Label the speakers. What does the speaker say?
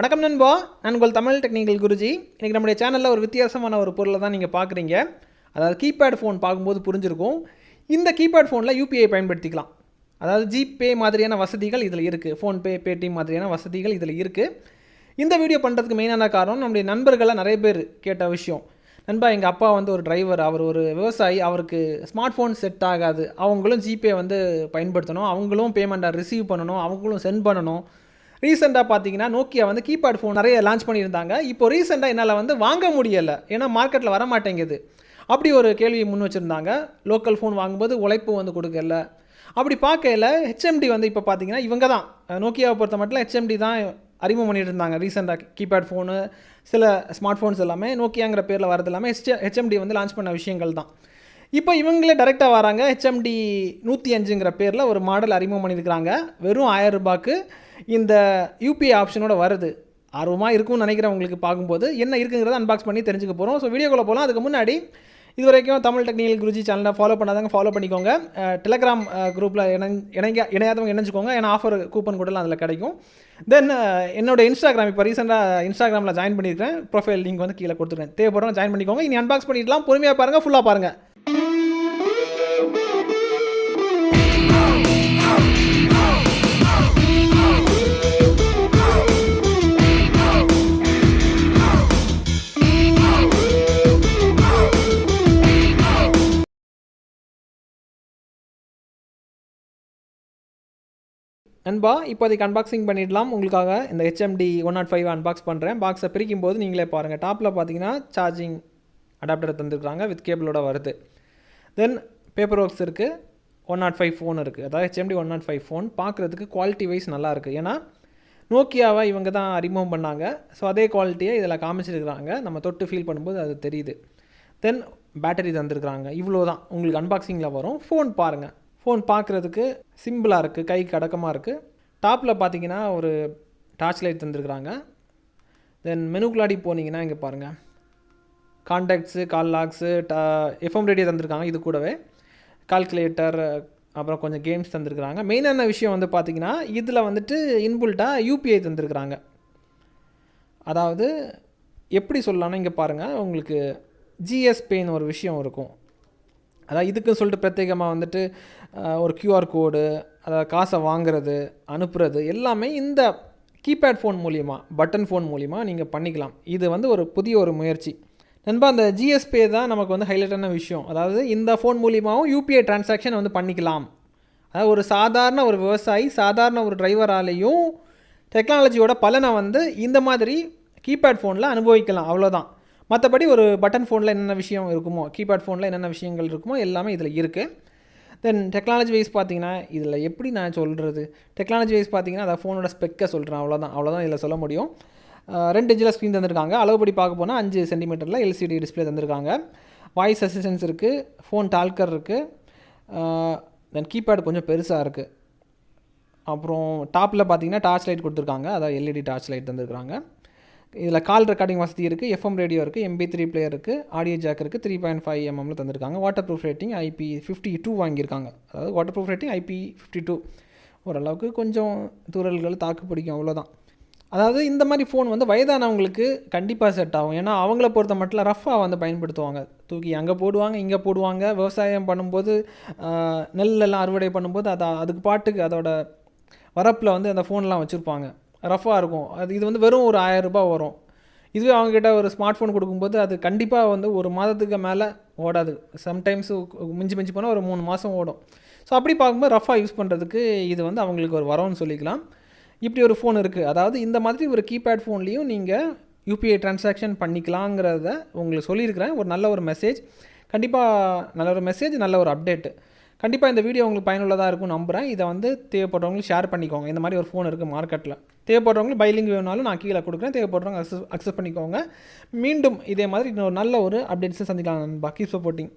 Speaker 1: வணக்கம் நண்பா. நான் உங்கள் தமிழ் டெக்னிக்கல் குருஜி. இன்றைக்கி நம்முடைய சேனலில் ஒரு வித்தியாசமான ஒரு பொருளை தான் நீங்கள் பார்க்குறீங்க அதாவது கீபேட் ஃபோன் பார்க்கும்போது புரிஞ்சிருக்கும். இந்த கீபேட் ஃபோனில் யூபிஐ பயன்படுத்திக்கலாம். அதாவது ஜிபே மாதிரியான வசதிகள் இதில் இருக்குது ஃபோன்பே பேடிஎம் மாதிரியான வசதிகள் இதில் இருக்குது இந்த வீடியோ பண்ணுறதுக்கு மெயினான காரணம் நம்முடைய நண்பர்களை நிறைய பேர் கேட்ட விஷயம். நண்பா எங்கள் அப்பா வந்து ஒரு டிரைவர் அவர் ஒரு விவசாயி. அவருக்கு ஸ்மார்ட் ஃபோன் செட் ஆகாது. அவங்களும் ஜிபே வந்து பயன்படுத்தணும். அவங்களும் பேமெண்ட்டை ரிசீவ் பண்ணணும். அவங்களும் சென்ட் பண்ணணும். ரீசெண்டாக பார்த்தீங்கன்னா நோக்கியா வந்து கீபேட் ஃபோன் நிறைய லான்ச் பண்ணியிருந்தாங்க. இப்போ ரீசெண்டாக என்னால் வந்து வாங்க முடியலை. ஏன்னா மார்க்கெட்டில் வர மாட்டேங்குது அப்படி ஒரு கேள்வியை முன் வச்சுருந்தாங்க. லோக்கல் ஃபோன் வாங்கும்போது உழைப்பு வந்து கொடுக்கல. அப்படி பார்க்கையில் ஹெச்எம்டி வந்து இப்போ பார்த்தீங்கன்னா இவங்க தான். நோக்கியாவை பொறுத்த மட்டும் ஹெச்எம்டி தான் அறிமுகம் பண்ணிட்டு இருந்தாங்க. ரீசெண்டாக கீபேட் ஃபோனு சில ஸ்மார்ட் ஃபோன்ஸ் எல்லாமே நோக்கியாங்கிற பேரில் வரது எல்லாமே ஹெச் ஹெச்எம்டி வந்து லான்ச் பண்ண விஷயங்கள் தான். இப்போ இவங்களே டைரெக்டாக வராங்க. ஹெச்எம்டி நூற்றி அஞ்சுங்கிற பேரில் ஒரு மாடல் அறிமுகம் பண்ணியிருக்கிறாங்க. வெறும் ஆயிரம் ரூபாய்க்கு இந்த யூபிஐ ஆப்ஷனோட வருது. ஆர்வமாக இருக்கும்னு நினைக்கிறேன் உங்களுக்கு பார்க்கும்போது. என்ன இருக்குங்கிறத அன்பாக்ஸ் பண்ணி தெரிஞ்சுக்க போகிறோம் ஸோ வீடியோக்குள்ளே போகலாம் அதுக்கு முன்னாடி இது வரைக்கும் தமிழ் டெக்னிக்கல் குருஜி சேனலை ஃபாலோ பண்ணாதவங்க ஃபாலோ பண்ணிக்கோங்க. டெலகிராம் குரூப்பில் இணை இணைங்க இணையாதவங்க இணைஞ்சுக்கோங்க. ஏன்னா ஆஃபர் கூப்பன் கூடலாம் அதில் கிடைக்கும். தென் என்னோட இன்ஸ்டாகிராம் இப்போ ரீசெண்டாக இன்ஸ்டாகிராமில் ஜாயின் பண்ணியிருக்கேன் ப்ரொஃபைல் லிங்க் வந்து கீழே கொடுத்துருக்கேன் தேவைப்படுறவங்க ஜாயின் பண்ணிக்கோங்க. இனி அன்பாக்ஸ் பண்ணிடலாம். பொறுமையாக பாருங்கள் ஃபுல்லாக பாருங்கள் நண்பா இப்போதைக்கு அன்பாக்சிங் பண்ணிடலாம். உங்களுக்காக இந்த HMD one nought five unbox oh பண்ணுறேன் பாக்ஸை பிரிக்கும் போது நீங்களே பாருங்கள் டாப்பில் பார்த்தீங்கன்னா சார்ஜிங் அடாப்டர் தந்துருக்குறாங்க வித் கேபிளோட வருது தென் பேப்பர் ஒர்க்ஸ் இருக்குது one nought oh five phone இருக்குது அதாவது HMD one nought five phone பார்க்குறதுக்கு குவாலிட்டி வைஸ் நல்லா இருக்குது ஏன்னா நோக்கியாவை இவங்க தான் அறிமுகம் பண்ணாங்க. ஸோ அதே குவாலிட்டியை இதில் காமிச்சிருக்கிறாங்க. நம்ம தொட்டு ஃபீல் பண்ணும்போது அது தெரியுது. தென் பேட்டரி தந்துருக்குறாங்க. இவ்வளோ தான் உங்களுக்கு அன்பாக்சிங்கில் வரும். ஃபோன் பாருங்கள் ஃபோன் பார்க்குறதுக்கு சிம்பிளாக இருக்குது கைக்கு அடக்கமாக இருக்குது டாப்பில் பார்த்தீங்கன்னா ஒரு டார்ச் லைட் தந்துருக்குறாங்க. தென் மெனுக்குள்ளாடி போனீங்கன்னா இங்கே பாருங்கள் கான்டாக்ட்ஸு கால் லாக்ஸு டா எஃப்எம் ரேடியோ தந்திருக்காங்க இது கூடவே. கால்குலேட்டர் அப்புறம் கொஞ்சம் கேம்ஸ் தந்திருக்கிறாங்க. மெயினான விஷயம் வந்து பார்த்திங்கன்னா இதில் வந்துட்டு இன்புல்ட்டாக யூபிஐ தந்திருக்கிறாங்க. அதாவது எப்படி சொல்லலாம்னா இங்கே பாருங்கள் உங்களுக்கு ஜிஎஸ்பேன்னு ஒரு விஷயம் இருக்கும். அதாவது இதுக்குன்னு சொல்லிட்டு பிரத்யேகமாக வந்துட்டு ஒரு க்யூஆர் கோடு அதாவது காசை வாங்குறது அனுப்புறது எல்லாமே இந்த கீபேட் ஃபோன் மூலிமா பட்டன் ஃபோன் மூலிமா நீங்கள் பண்ணிக்கலாம். இது வந்து ஒரு புதிய ஒரு முயற்சி. நண்பா அந்த ஜிஎஸ்பே தான் நமக்கு வந்து ஹைலைட்டான விஷயம். அதாவது இந்த ஃபோன் மூலியமாகவும் யூபிஐ டிரான்சாக்ஷன் வந்து பண்ணிக்கலாம். அதாவது ஒரு சாதாரண ஒரு விவசாயி சாதாரண ஒரு டிரைவராலேயும் டெக்னாலஜியோட பலனை வந்து இந்த மாதிரி கீபேட் ஃபோனில் அனுபவிக்கலாம். அவ்வளோதான் மற்றபடி ஒரு பட்டன் ஃபோனில் என்னென்ன விஷயம் இருக்குமோ கீபேட் ஃபோனில் என்னென்ன விஷயங்கள் இருக்குமோ எல்லாமே இதில் இருக்குது தென் டெக்னாலஜி வைஸ் பார்த்தீங்கன்னா இதில் எப்படி நான் சொல்கிறது டெக்னாலஜி வைஸ் பார்த்தீங்கன்னா அதை ஃபோனோட ஸ்பெக்கை சொல்கிறேன் அவ்வளோதான் அவ்வளோதான் இதில் சொல்ல முடியும். ரெண்டு இன்ச்சில் ஸ்க்ரீன் தந்திருக்காங்க. அளவுபடி பார்க்க போனால் அஞ்சு சென்டிமீட்டரில் எல்சிடி டிஸ்ப்ளே தந்திருக்காங்க. வாய்ஸ் அசிஸ்டன்ஸ் இருக்குது ஃபோன் டால்கர் இருக்குது தென் கீபேட் கொஞ்சம் பெருசாக இருக்குது அப்புறம் டாப்பில் பார்த்தீங்கன்னா டார்ச் லைட் கொடுத்துருக்காங்க. அதாவது எல்இடி டார்ச் லைட் தந்திருக்காங்க. இதில் கால் ரெக்கார்டிங் வசதி இருக்குது எஃப்எம் ரேடியோ இருக்குது எம்பி த்ரீ பிளேயர் இருக்குது ஆடியோ ஜாக் இருக்குது த்ரீ பாயிண்ட் ஃபைவ் எம்எம்ல தந்திருக்காங்க. Waterproof rating IP fifty two வாங்கியிருக்காங்க. அதாவது waterproof rating IP fifty two ஓரளவுக்கு கொஞ்சம் தூரல்கள் தாக்கு பிடிக்கும் அவ்வளோதான் அதாவது இந்த மாதிரி ஃபோன் வந்து வயதானவங்களுக்கு கண்டிப்பாக செட் ஆகும். ஏன்னா அவங்கள பொறுத்த மட்டும் ரஃபாக வந்து பயன்படுத்துவாங்க. தூக்கி அங்கே போடுவாங்க இங்கே போடுவாங்க. விவசாயம் பண்ணும்போது நெல்லெல்லாம் அறுவடை பண்ணும்போது அதை அதுக்கு பாட்டுக்கு அதோட வரப்பில் வந்து அந்த ஃபோன்லாம் வச்சுருப்பாங்க. ரஃபாக இருக்கும். அது இது வந்து வெறும் ஒரு ஆயிரம் வரும். இதுவே அவங்ககிட்ட ஒரு ஸ்மார்ட் ஃபோன் கொடுக்கும்போது அது கண்டிப்பாக வந்து ஒரு மாதத்துக்கு மேலே ஓடாது. சம்டைம்ஸ் மிஞ்சி மிஞ்சி போனால் ஒரு மூணு மாதம் ஓடும். ஸோ அப்படி பார்க்கும்போது ரஃபாக யூஸ் பண்ணுறதுக்கு இது வந்து அவங்களுக்கு ஒரு வரம்னு சொல்லிக்கலாம். இப்படி ஒரு ஃபோன் இருக்குது அதாவது இந்த மாதிரி ஒரு கீபேட் ஃபோன்லேயும் நீங்கள் யூபிஐ டிரான்சாக்ஷன் பண்ணிக்கலாங்கிறத உங்களுக்கு சொல்லியிருக்கிறேன். ஒரு நல்ல ஒரு மெசேஜ் கண்டிப்பாக நல்ல ஒரு மெசேஜ் நல்ல ஒரு அப்டேட்டு கண்டிப்பாக இந்த வீடியோ உங்களுக்கு பயனுள்ளதாக இருக்கும் நம்புகிறேன் இதை வந்து தேவைப்படுறவங்களுக்கு ஷேர் பண்ணிக்கோங்க. இந்த மாதிரி ஒரு ஃபோன் இருக்குது மார்க்கெட்டில் தேவைப்படுறவங்களுக்கு பைலிங் வேணாலும் நான் கீழே கொடுக்குறேன். தேவைப்படுறவங்க அக்சஸ் அக்சஸ் பண்ணிக்கோங்க. மீண்டும் இதே மாதிரி இன்னொரு நல்ல ஒரு அப்டேட்ஸை சந்திக்கலாம். நண்பா. Keep supporting